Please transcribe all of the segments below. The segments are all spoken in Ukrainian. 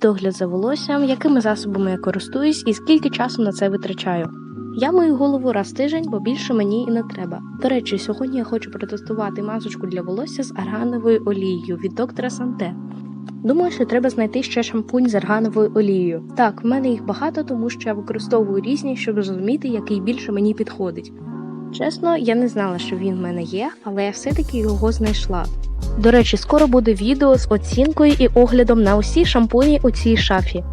догляд за волоссям, якими засобами я користуюсь і скільки часу на це витрачаю. Я мию голову раз тиждень, бо більше мені і не треба. До речі, сьогодні я хочу протестувати масочку для волосся з аргановою олією від доктора Санте. Думаю, що треба знайти ще шампунь з аргановою олією. Так, в мене їх багато, тому що я використовую різні, щоб зрозуміти, який більше мені підходить. Чесно, я не знала, що він в мене є, але я все-таки його знайшла. До речі, скоро буде відео з оцінкою і оглядом на усі шампуні у цій шафі.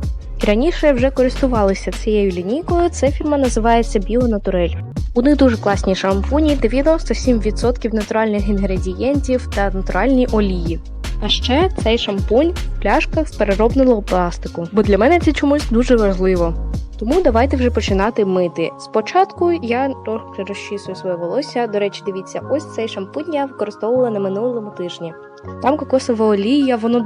Раніше я вже користувалася цією лінійкою. Ця фірма називається Біонатурель. У них дуже класні шампуні, 97% натуральних інгредієнтів та натуральні олії. А ще цей шампунь в пляшках з переробленого пластику, бо для мене це чомусь дуже важливо. Тому давайте вже починати мити. Спочатку я трохи розчісую своє волосся. До речі, дивіться, ось цей шампунь я використовувала на минулому тижні. Там кокосова олія, воно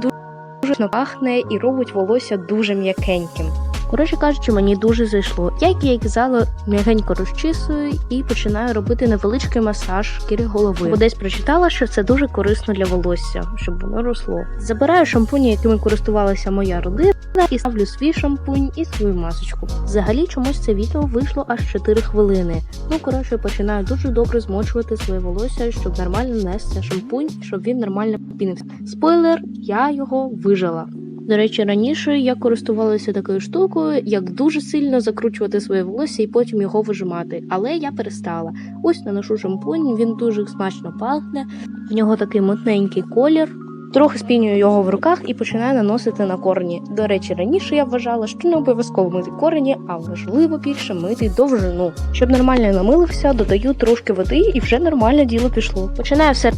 дуже пахне і робить волосся дуже м'якеньким. Коротше кажучи, мені дуже зайшло. Я, як я казала, м'ягенько розчісую і починаю робити невеличкий масаж шкіри голови. Бо десь прочитала, що це дуже корисно для волосся, щоб воно росло. Забираю шампуні, якими користувалася моя родина, і ставлю свій шампунь і свою масочку. Взагалі, чомусь це відео вийшло аж 4 хвилини. Ну коротше, починаю дуже добре змочувати своє волосся, щоб нормально нести шампунь, щоб він нормально пінився. Спойлер, я його вижила. До речі, раніше я користувалася такою штукою, як дуже сильно закручувати своє волосся і потім його вижимати. Але я перестала. Ось наношу шампунь, він дуже смачно пахне. В нього такий мутненький колір. Трохи спінюю його в руках і починаю наносити на корені. До речі, раніше я вважала, що не обов'язково мити корені, а важливо більше мити довжину. Щоб нормально намилився, додаю трошки води і вже нормальне діло пішло. Починаю все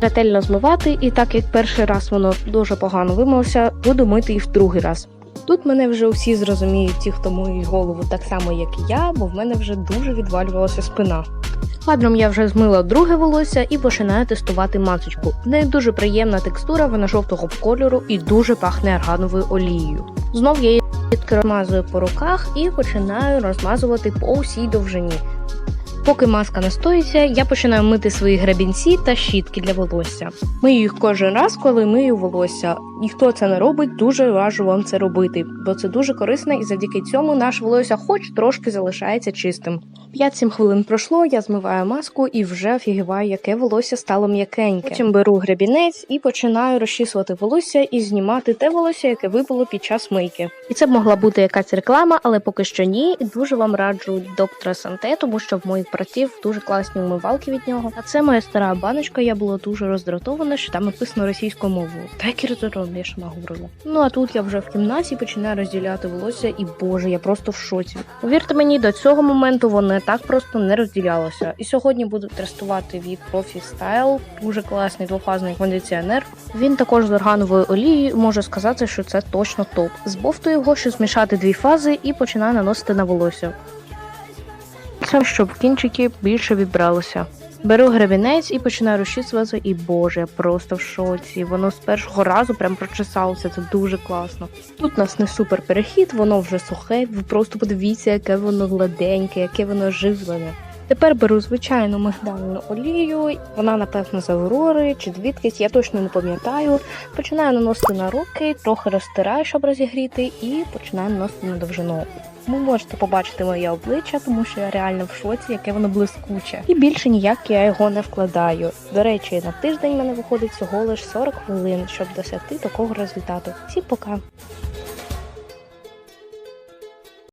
ретельно змивати, і так як перший раз воно дуже погано вимилося, буду мити і в другий раз. Тут мене вже всі зрозуміють, ті, хто миють голову так само, як і я, бо в мене вже дуже відвалювалася спина. Кадром я вже змила друге волосся і починаю тестувати масочку. В неї дуже приємна текстура, вона жовтого кольору і дуже пахне аргановою олією. Знов я її розмазую по руках і починаю розмазувати по усій довжині. Поки маска настоїться, я починаю мити свої гребінці та щітки для волосся. Мию їх кожен раз, коли мию волосся. І хто це не робить, дуже раджу вам це робити, бо це дуже корисно і завдяки цьому наше волосся хоч трошки залишається чистим. 5-7 хвилин пройшло, я змиваю маску і вже офігіваю, яке волосся стало м'якеньке. Потім беру гребінець і починаю розчісувати волосся і знімати те волосся, яке випало під час мийки. І це б могла бути якась реклама, але поки що ні. І дуже вам раджу доктора Санте, тому що в моїх братів дуже класні умивалки від нього. А це моя стара баночка. Я була дуже роздратована, що там написано російською мовою. Так і я ж говорила. Ну а тут я вже в кімнаті починаю розділяти волосся, і боже, я просто в шоці. Повірте мені, до цього моменту воно так просто не розділялося. І сьогодні буду тестувати від Profi Style. Дуже класний двофазний кондиціонер. Він також з органовою олією. Можу сказати, що це точно топ. Збовтую його, щоб змішати дві фази, і починаю наносити на волосся. Це щоб кінчики більше відбралося. Беру гребінець і починаю розчісувати, і боже, я просто в шоці. Воно з першого разу прям прочесалося, це дуже класно. Тут у нас не супер перехід, воно вже сухе. Ви просто подивіться, яке воно гладеньке, яке воно живлене. Тепер беру звичайну мигдальну олію, вона, напевно, з Аврори чи звідкись, я точно не пам'ятаю. Починаю наносити на руки, трохи розтираю, щоб розігріти, і починаю наносити на довжину. Ви можете побачити моє обличчя, тому що я реально в шоці, яке воно блискуче. І більше ніяк я його не вкладаю. До речі, на тиждень мене виходить всього лише 40 хвилин, щоб досягти такого результату. Всім пока!